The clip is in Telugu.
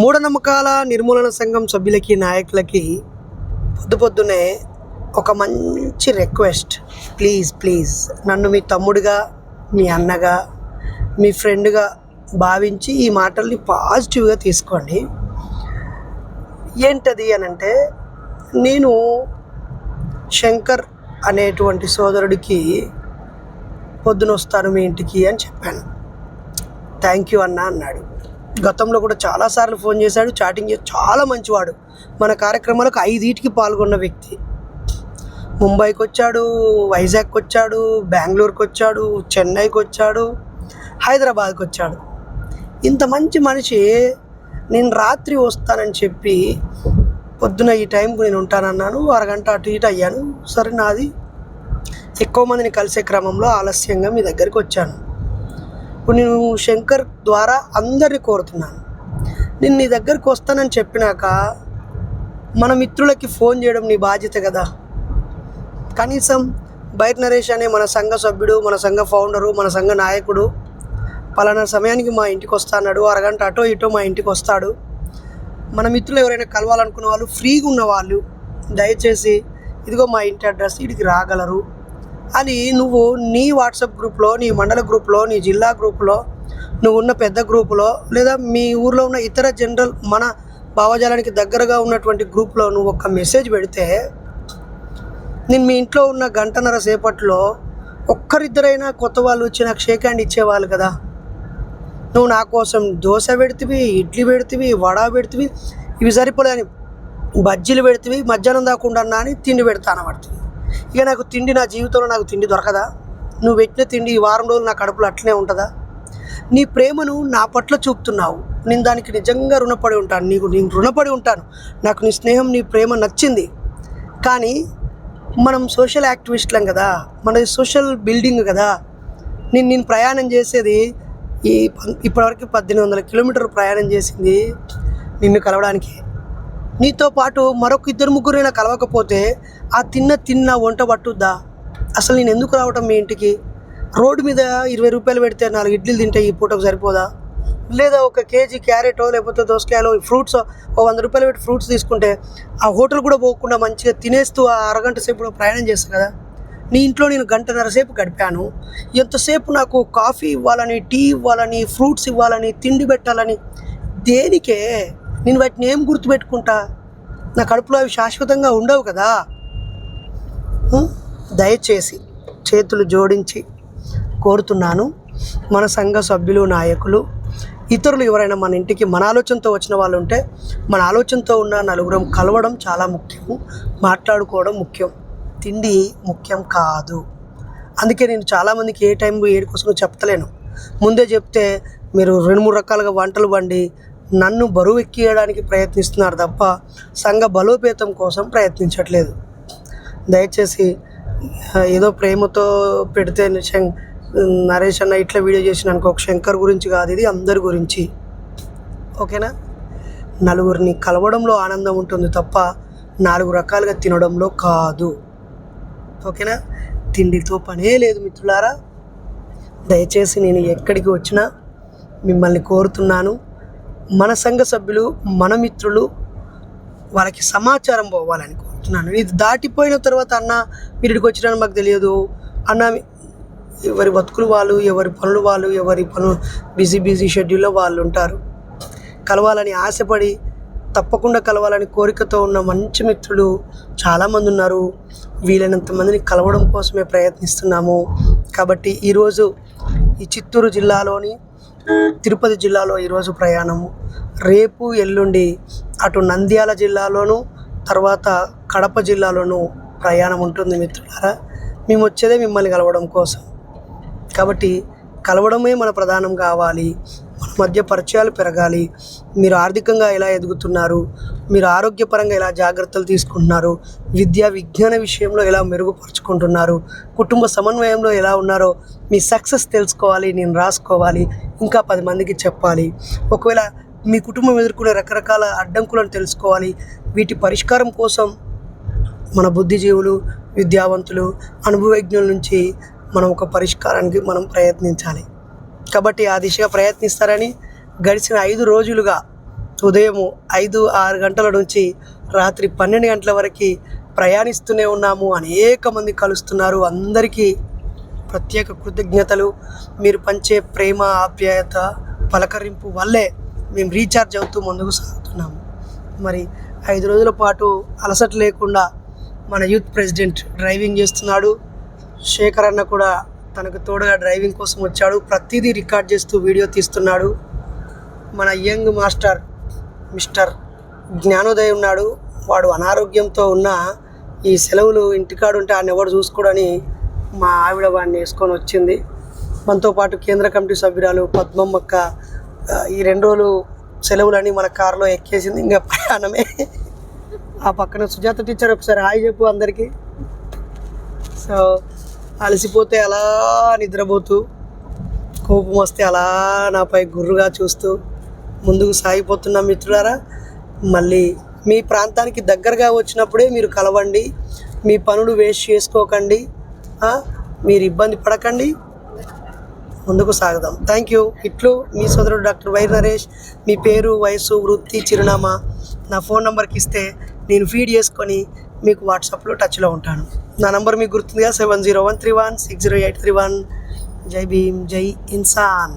మూఢనమ్మకాల నిర్మూలన సంఘం సభ్యులకి నాయకులకి పొద్దు పొద్దునే ఒక మంచి రిక్వెస్ట్ ప్లీజ్ ప్లీజ్ నన్ను మీ తమ్ముడిగా మీ అన్నగా మీ ఫ్రెండ్గా భావించి ఈ మాటల్ని పాజిటివ్గా తీసుకోండి. ఏంటది అని అంటే నేను శంకర్ అనేటువంటి సోదరుడికి పొద్దున వస్తాను మీ ఇంటికి అని చెప్పాను. థ్యాంక్ యూ అన్న అన్నాడు. గతంలో కూడా చాలాసార్లు ఫోన్ చేశాడు. చాటింగ్ చేసి చాలా మంచివాడు. మన కార్యక్రమాలకు ఐదింటికి పాల్గొన్న వ్యక్తి. ముంబైకి వచ్చాడు వైజాగ్కి వచ్చాడు బెంగళూరుకి వచ్చాడు చెన్నైకి వచ్చాడు హైదరాబాద్కి వచ్చాడు ఇంత మంచి మనిషి నేను రాత్రి వస్తానని చెప్పి పొద్దున ఈ టైంకి నేను ఉంటానన్నాను అరగంట అటు ఇటు అయ్యాను. సరే నాది ఎక్కువ మందిని కలిసే క్రమంలో ఆలస్యంగా మీ దగ్గరికి వచ్చాను ఇప్పుడు నేను శంకర్ ద్వారా అందరిని కోరుతున్నాను. నేను నీ దగ్గరికి వస్తానని చెప్పినాక మన మిత్రులకి ఫోన్ చేయడం నీ బాధ్యత కదా. కనీసం బయట నరేష్ అనే మన సంఘ సభ్యుడు మన సంఘ ఫౌండరు మన సంఘ నాయకుడు పలానా సమయానికి మా ఇంటికి వస్తాడు అరగంట అటో ఇటో మా ఇంటికి వస్తాడు. మన మిత్రులు ఎవరైనా కలవాలనుకున్న వాళ్ళు ఫ్రీగా ఉన్న వాళ్ళు దయచేసి ఇదిగో మా ఇంటి అడ్రస్ ఇడికి రాగలరు. అది నువ్వు నీ వాట్సాప్ గ్రూప్లో నీ మండల గ్రూప్లో నీ జిల్లా గ్రూప్లో నువ్వు ఉన్న పెద్ద గ్రూపులో లేదా మీ ఊర్లో ఉన్న ఇతర జనరల్ మన భావజాలానికి దగ్గరగా ఉన్నటువంటి గ్రూప్లో నువ్వు ఒక మెసేజ్ పెడితే నేను మీ ఇంట్లో ఉన్న గంటన్నర సేపట్లో ఒక్కరిద్దరైనా కొత్త వాళ్ళు వచ్చి నాకు షేక్ హ్యాండ్ ఇచ్చేవాళ్ళు కదా. నువ్వు నా కోసం దోశ పెడితివి ఇడ్లీ పెడితివి వడ పెడితివి ఇవి సరిపోలేని బజ్జీలు పెడితివి మధ్యాహ్నం దాకుండా అని తిండి పెడతాను పడుతుంది ఇక నాకు తిండి నా జీవితంలో నాకు తిండి దొరకదా? నువ్వు పెట్టిన తిండి ఈ వారం రోజులు నా కడుపులో అట్లనే ఉంటుందా? నీ ప్రేమను నా పట్ల చూపుతున్నావు. నేను దానికి నిజంగా రుణపడి ఉంటాను. నీకు నేను రుణపడి ఉంటాను. నాకు నీ స్నేహం నీ ప్రేమ నచ్చింది. కానీ మనం సోషల్ యాక్టివిస్ట్లం కదా. మనది సోషల్ బిల్డింగ్ కదా. నేను నేను ప్రయాణం చేసేది ఈ ఇప్పటివరకు పద్దెనిమిది వందల కిలోమీటర్ ప్రయాణం చేసింది నిన్ను కలవడానికి. నీతో పాటు మరొక ఇద్దరు ముగ్గురైనా కలవకపోతే ఆ తిన్న తిన్న వంట పట్టుద్దా? అసలు నేను ఎందుకు రావటం మీ ఇంటికి? రోడ్డు మీద ఇరవై రూపాయలు పెడితే నాలుగు ఇడ్లీలు తింటే ఈ పూటకు సరిపోదా? లేదా ఒక కేజీ క్యారెటో లేకపోతే దోసకాయలో ఫ్రూట్స్ ఓ వంద రూపాయలు పెట్టి ఫ్రూట్స్ తీసుకుంటే ఆ హోటల్ కూడా పోకుండా మంచిగా తినేస్తూ ఆ అరగంట సేపు ప్రయాణం చేస్తాను కదా? నీ ఇంట్లో నేను గంటన్నర సేపు గడిపాను. ఎంతసేపు నాకు కాఫీ ఇవ్వాలని టీ ఇవ్వాలని ఫ్రూట్స్ ఇవ్వాలని తిండి పెట్టాలని? దేనికే? నేను వాటిని ఏం గుర్తుపెట్టుకుంటా? నా కడుపులో అవి శాశ్వతంగా ఉండవు కదా? దయచేసి చేతులు జోడించి కోరుతున్నాను మన సంఘ సభ్యులు నాయకులు ఇతరులు ఎవరైనా మన ఇంటికి మన ఆలోచనతో వచ్చిన వాళ్ళు ఉంటే మన ఆలోచనతో ఉన్న నలుగురం కలవడం చాలా ముఖ్యం. మాట్లాడుకోవడం ముఖ్యం. తిండి ముఖ్యం కాదు. అందుకే నేను చాలామందికి ఏ టైం ఏడుకొస్తుందో చెప్తలేను. ముందే చెప్తే మీరు రెండు మూడు రకాలుగా వంటలు వండి నన్ను బరువు ఎక్కియడానికి ప్రయత్నిస్తున్నారు తప్ప సంఘ బలోపేతం కోసం ప్రయత్నించట్లేదు. దయచేసి ఏదో ప్రేమతో పెడితే శం- నరేష్ అన్న ఇట్లా వీడియో చేసిన అనుకో శంకర్ గురించి కాదు ఇది అందరి గురించి. ఓకేనా? నలుగురిని కలవడంలో ఆనందం ఉంటుంది తప్ప నాలుగు రకాలుగా తినడంలో కాదు. ఓకేనా? తిండితో పనే లేదు మిత్రులారా. దయచేసి నేను ఎక్కడికి వచ్చినా మిమ్మల్ని కోరుతున్నాను. మన సంఘ సభ్యులు మన మిత్రులు వాళ్ళకి సమాచారం పోవాలని కోరుతున్నాను. ఇది దాటిపోయిన తర్వాత అన్న మీరు ఇక్కడికి వచ్చినా మాకు తెలియదు. అన్న ఎవరి బతుకులు వాళ్ళు ఎవరి పనులు వాళ్ళు ఎవరి పనులు బిజీ బిజీ షెడ్యూల్లో వాళ్ళు ఉంటారు. కలవాలని ఆశపడి తప్పకుండా కలవాలని కోరికతో ఉన్న మంచి మిత్రులు చాలామంది ఉన్నారు. వీలైనంత మందిని కలవడం కోసమే ప్రయత్నిస్తున్నాము. కాబట్టి ఈరోజు ఈ చిత్తూరు జిల్లాలోని తిరుపతి జిల్లాలో ఈరోజు ప్రయాణము. రేపు ఎల్లుండి అటు నంద్యాల జిల్లాలోను తర్వాత కడప జిల్లాలోను ప్రయాణం ఉంటుంది మిత్రులారా. మేము వచ్చేదే మిమ్మల్ని కలవడం కోసం. కాబట్టి కలవడమే మన ప్రధానం కావాలి. మన మధ్య పరిచయాలు పెరగాలి. మీరు ఆర్థికంగా ఎలా ఎదుగుతున్నారు? మీరు ఆరోగ్యపరంగా ఎలా జాగ్రత్తలు తీసుకుంటున్నారు? విద్యా విజ్ఞాన విషయంలో ఎలా మెరుగుపరుచుకుంటున్నారు? కుటుంబ సమన్వయంలో ఎలా ఉన్నారో మీ సక్సెస్ తెలుసుకోవాలి నేను రాసుకోవాలి ఇంకా పది మందికి చెప్పాలి. ఒకవేళ మీ కుటుంబం ఎదుర్కొనే రకరకాల అడ్డంకులను తెలుసుకోవాలి. వీటి పరిష్కారం కోసం మన బుద్ధిజీవులు విద్యావంతులు అనుభవజ్ఞుల నుంచి మనం ఒక పరిష్కారానికి మనం ప్రయత్నించాలి. కాబట్టి ఆ దిశగా ప్రయత్నిస్తారని గడిచిన ఐదు రోజులుగా ఉదయం ఐదు ఆరు గంటల నుంచి రాత్రి పన్నెండు గంటల వరకు ప్రయాణిస్తూనే ఉన్నాము. అనేక మంది కలుస్తున్నారు. అందరికీ ప్రత్యేక కృతజ్ఞతలు. మీరు పంచే ప్రేమ ఆప్యాయత పలకరింపు వల్లే మేము రీఛార్జ్ అవుతూ ముందుకు సాగుతున్నాము. మరి ఐదు రోజుల పాటు అలసట లేకుండా మన యూత్ ప్రెసిడెంట్ డ్రైవింగ్ చేస్తున్నాడు. శేఖర్ అన్న కూడా తనకు తోడుగా డ్రైవింగ్ కోసం వచ్చాడు. ప్రతిదీ రికార్డ్ చేస్తూ వీడియో తీస్తున్నాడు. మన యంగ్ మాస్టర్ మిస్టర్ జ్ఞానోదయ్ ఉన్నాడు. వాడు అనారోగ్యంతో ఉన్న ఈ సెలవులు ఇంటికాడు ఉంటే ఆయన ఎవరు చూసుకోడని మా ఆవిడ వాడిని వేసుకొని వచ్చింది. మనతో పాటు కేంద్ర కమిటీ సభ్యురాలు పద్మమ్మక్క ఈ రెండు రోజులు సెలవులని మన కారులో ఎక్కేసింది. ఇంకా ప్రయాణమే. ఆ పక్కన సుజాత టీచర్ ఒకసారి హాయ్ చెప్పు అందరికీ. సో అలసిపోతే అలా నిద్రపోతూ కోపం వస్తే అలా నాపై గుర్రుగా చూస్తూ ముందుకు సాగిపోతున్న మిత్రులారా. మళ్ళీ మీ ప్రాంతానికి దగ్గరగా వచ్చినప్పుడే మీరు కలవండి. మీ పనులు వేస్ట్ చేసుకోకండి. మీరు ఇబ్బంది పడకండి. ముందుకు సాగుదాం. థ్యాంక్ యూ ఇట్లు మీ సోదరుడు డాక్టర్ వై నరేష్. మీ పేరు వయసు వృత్తి చిరునామా. నా ఫోన్ నెంబర్కి ఇస్తే నేను ఫీడ్ చేసుకొని మీకు వాట్సాప్లో టచ్లో ఉంటాను. నా నంబర్ మీకు గుర్తుందిగా seven zero one three one six zero eight three one జై భీమ్ జై ఇన్సాన్.